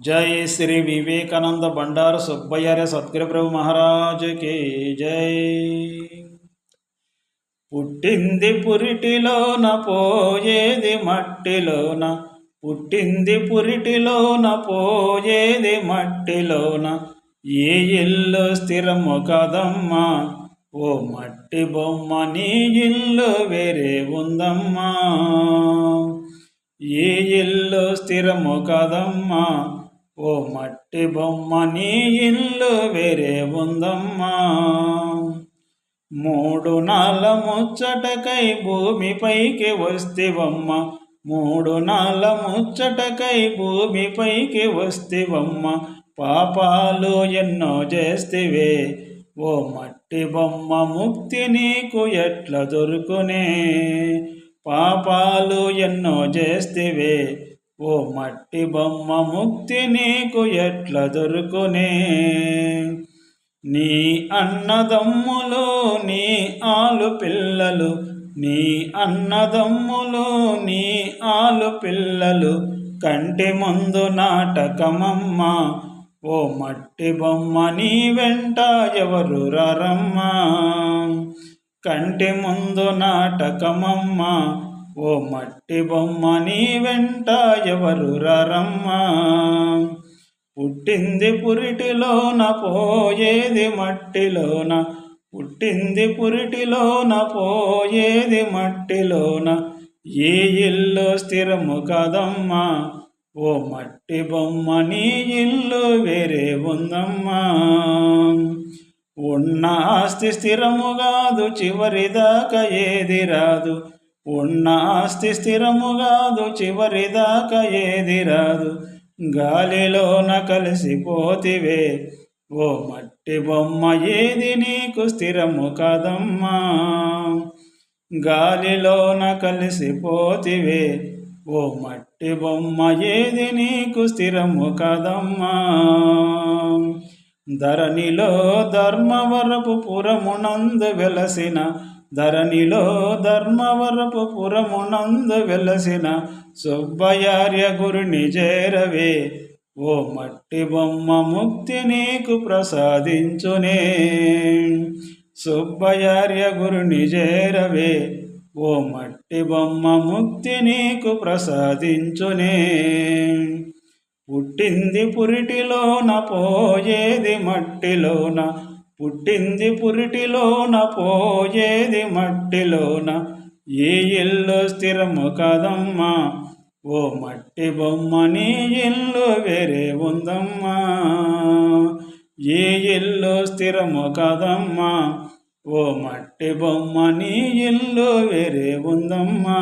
జై శ్రీ వివేకానంద బండారు సుబ్బయ్యర్య సద్గురు ప్రభు మహారాజుకి జై. పుట్టింది పురిటిలోన పోయేది మట్టిలోన. పుట్టింది పురిటిలోన పోయేది మట్టిలోన. ఏ ఇల్లు స్థిరము కదమ్మా. ఓ మట్టి బొమ్మ నీ ఇల్లు వేరే ఉందమ్మా. ఏ ఇల్లు స్థిరము కదమ్మా. ఓ మట్టి బొమ్మ నీ ఇల్లు వేరే ఉందమ్మా. మూడు నాల ముచ్చటకై భూమిపైకి వస్తేవమ్మ. మూడు నాల ముచ్చటకై భూమిపైకి వస్తేవమ్మ. పాపాలు ఎన్నో చేస్తివే. ఓ మట్టి బొమ్మ ముక్తి నీకు ఎట్లా దొరుకునే? పాపాలు ఎన్నో చేస్తివే. ఓ మట్టి బొమ్మ ముక్తి నీకు ఎట్ల దొరుకునే? నీ అన్నదమ్ములు నీ ఆలు పిల్లలు నీ అన్నదమ్ములు నీ ఆలు పిల్లలు కంటి ముందు నాటకమమ్మ. ఓ మట్టి బొమ్మ నీ వెంట ఎవరు రమ్మా కంటి ముందు నాటకమమ్మ. ఓ మట్టి బొమ్మ నీ వెంట ఎవరు రమ్మా పుట్టింది పురిటిలోన పోయేది మట్టిలోన. పుట్టింది పురిటిలోన పోయేది మట్టిలోన. ఏ ఇల్లు స్థిరము కదమ్మా. ఓ మట్టి బొమ్మ నీ ఇల్లు వేరే ఉందమ్మా. ఉన్న ఆస్తి స్థిరము కాదు చివరిదాకా ఏది రాదు. ఉన్నాస్తి స్థిరము కాదు చివరిదాకా ఏది రాదు. గాలిలోన కలిసిపోతివే ఓ మట్టి బొమ్మ ఏది నీకు స్థిరము కదమ్మా. గాలిలోన కలిసిపోతివే ఓ మట్టి బొమ్మ ఏది నీకు స్థిరము కాదమ్మా. ధరణిలో ధర్మవరపు పురమునందు వెలసిన ధరణిలో ధర్మవరపు పురమునందు వెలసిన సుబ్బయార్య గురుని చేరవే. ఓ మట్టి బొమ్మ ముక్తి నీకు ప్రసాదించునే. సుబ్బయార్య గురుని చేరవే. ఓ మట్టి బొమ్మ ముక్తి నీకు ప్రసాదించునే. పుట్టింది పురిటిలోన పోయేది మట్టిలోన పుట్టింది పురిటిలోన పోయేది మట్టిలోన. ఏ ఇల్లు స్థిరము కదమ్మా? ఓ మట్టి బొమ్మ నీ ఇల్లు వేరే ఉందమ్మా. ఏ ఇల్లు స్థిరము కదమ్మా? ఓ మట్టి బొమ్మ నీ ఇల్లు వేరే ఉందమ్మా.